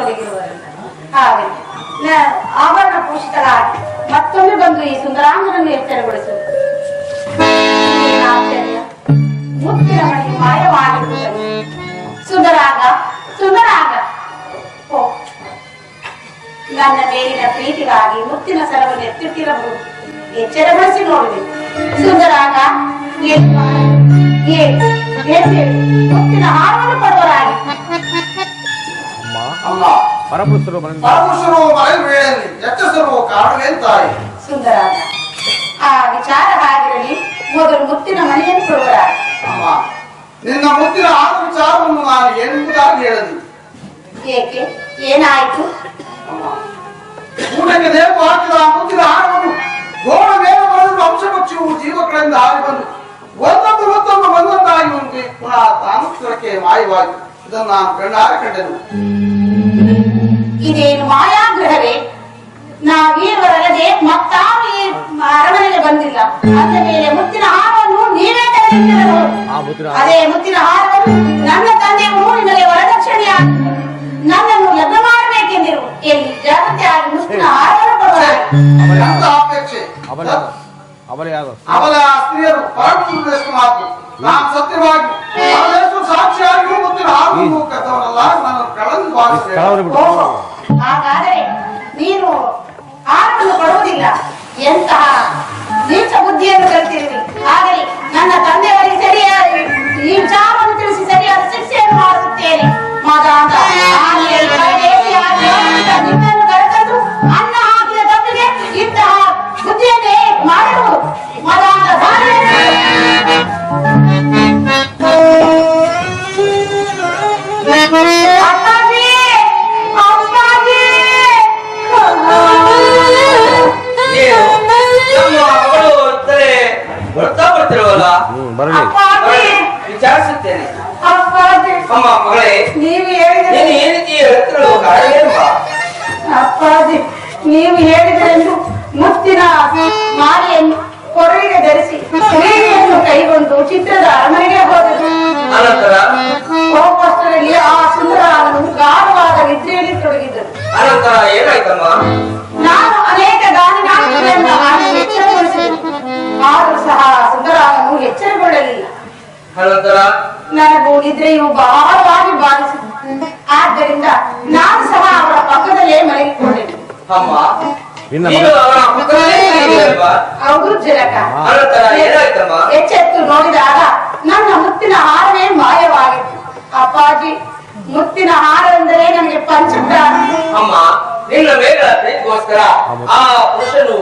ಒದಗಿರುವರಲ್ಲ ಹಾಗೆ. ತೊಡಗಿರುವ ಆಭರಣ ಪೋಷಿತರಾಗಿ ಮತ್ತೊಮ್ಮೆ ಬಂದು ಈ ಸುಂದರಾಂಗನನ್ನು ಸುಂದರಾಗ ಮುತ್ತಿನ ಮಣಿ ಮಾಯವಾಗಿರುತ್ತದೆ. ಸುಂದರಾಗ ಸುಂದರಾಗ. ನನ್ನ ಮೇಲಿನ ಪ್ರೀತಿಗಾಗಿ ಮುತ್ತಿನ ಸರವನ್ನು ಎತ್ತಿಟ್ಟಿರಬಹುದು. ಎಚ್ಚರಗೊಳಿಸಿ ನೋಡಬೇಕು ಸುಂದರಾಗ, ಏನು ಮುತ್ತಿನ ಹಾರವನ್ನು ಅಮ್ಮ ಪರಪುರುಷರು ಮನೆ ವೇಳೆಯಲ್ಲಿ ಎಚ್ಚರಿಸಿರುವ ಕಾರಣವೇನ್ ತಾಯಿ ಸುಂದರ ಆ ವಿಚಾರ ಹಾಗಿರಲಿ ಮೊದಲು ಮುತ್ತಿನ ಮನೆಯನ್ನು ಕೊಡುವ ಅಮ್ಮ ನಿನ್ನ ಮುತ್ತಿನ ಆದ ವಿಚಾರವನ್ನು ನಾನು ಎಂಬುದಾಗಿ ಹೇಳಿದೆ ಏಕೆ? ಏನಾಯ್ತು? ಊಟಕ್ಕೆ ನೇಮು ಹಾಕಿದ ಆ ಮುತ್ತಿನ ಆಡವನ್ನು ಗೋಡ ಮೇಲೆ ಬರೆದು ಅಂಶ ಪಕ್ಷವು ಜೀವಗಳಿಂದ ಹಾರಿ ಬಂದು ಒಂದೊಂದು ಮತ್ತೊಂದು ಬಂದಂತಾಗಿ ಉಂಟು. ಪುನಃ ತಾನು ಸ್ಥಳಕ್ಕೆ ಮಾಯವಾಗಿ. ಇದನ್ನು ನಾನು ಕಣ್ಣಾರೆ ಕಂಡೆನು. ಇದೇನು ಮಾಯಾಗ್ರಹವೇ? ನಾವೀವರಲ್ಲದೆ ಮತ್ತಾರು ಈ ಅರಮನೆಗೆ ಬಂದಿಲ್ಲ. ಅಂದ ಮೇಲೆ ಮುತ್ತಿನ ಹಾರವನ್ನು ನೀವೇ ಹಾರ- ಅದೇ ಮುತ್ತಿನ ಹಾರವನ್ನು ನನ್ನ ತಂದೆಯವರು ನಿಮಗೆ ವರದಕ್ಷಿಣೆಯ ನನ್ನನ್ನು ಯಜ್ಞ ಮಾಡಬೇಕೆಂದಿರು. ಎಲ್ಲಿ ಜಾಗೃತಿ ಆಗಿ ಮುತ್ತಿನ ಹಾರವನ್ನು ಅವರ ಯಾರು ಅವಳ ಸ್ತ್ರೀಯರು ಮಾತು ನಾನು ಸತ್ಯವಾಗಿ ಸಾಕ್ಷಿಯಾಗಿಯೂ ಮುತ್ತಿನ ಹಾರವನ್ನು ಕದ್ದವನಲ್ಲ ನಾನು ಕಳೆದು ಭಾವಿಸಿದೆ ಎಂತಹ ನೀಚ ಬುದ್ಧಿಯನ್ನು ಕಲಿತಿರಿ ಆಗಲಿ ನನ್ನ ತಂದೆಯವರಿಗೆ ಸರಿಯಾದ ಈ ವಿಚಾರವನ್ನು ಬರಲಿ ಅಪ್ಪಾಜಿ ವಿಚಾರಿಸುತ್ತೇನೆ. ಅಪ್ಪಾಜಿ ಅಮ್ಮ ಮಗಳೇ ನೀವು ನೀನು ಹೇಳಿದ್ರೆ ಈ ರೀತಿ ಅಪ್ಪಾಜಿ ನೀವು ಹೇಳಿದ್ರೆಂದು ಮುತ್ತಿನ ಮಾಲೆಯನ್ನು ಕೊರಳಿಗೆ ಧರಿಸಿ ಕ್ರೀಡೆಯನ್ನು ಕೈಗೊಂಡು ಚಿತ್ರದ ಅರಮನೆಗೆ ಹೋದರು ಅನಂತರ? ಹೋಗುವಷ್ಟರಲ್ಲಿ ಆ ಸುಂದರ ಗಾಢವಾದ ನಿದ್ರೆಯಲ್ಲಿ ತೊಡಗಿದ್ದರು ಅನಂತರ ಏನಾಯ್ತಮ್ಮ? ನಾನು ಅನೇಕ ಆದರೂ ಸಹ ಎಚ್ಚರಗೊಳ್ಳಲಿಲ್ಲ. ನನಗೂ ನಿದ್ರೆಯು ಬಹಳವಾಗಿ ಬಾಧಿಸಿತು ಆದ್ದರಿಂದ ನಾನು ಸಹ ಅವರ ಪಕ್ಕದಲ್ಲೇ ಮಲಗಿಕೊಂಡೆ? ಹೌದು ಜನಕ ಏನಾಯ್ತಮ್ಮ? ಎಚ್ಚೆತ್ತು ನೋಡಿದಾಗ ನನ್ನ ಮುತ್ತಿನ ಹಾರವೇ ಮಾಯವಾಗಿತ್ತು. ಅಪ್ಪಾಜಿ ಮುತ್ತಿನ ಹಾರ ಎಂದರೆ ನನಗೆ ಪಂಚಪ್ರಾಣ. ಅಮ್ಮ ನಿನ್ನ ಮೇಲೆ ಪ್ರೀತಿಗೋಸ್ಕರ ಆ ಪುರುಷನು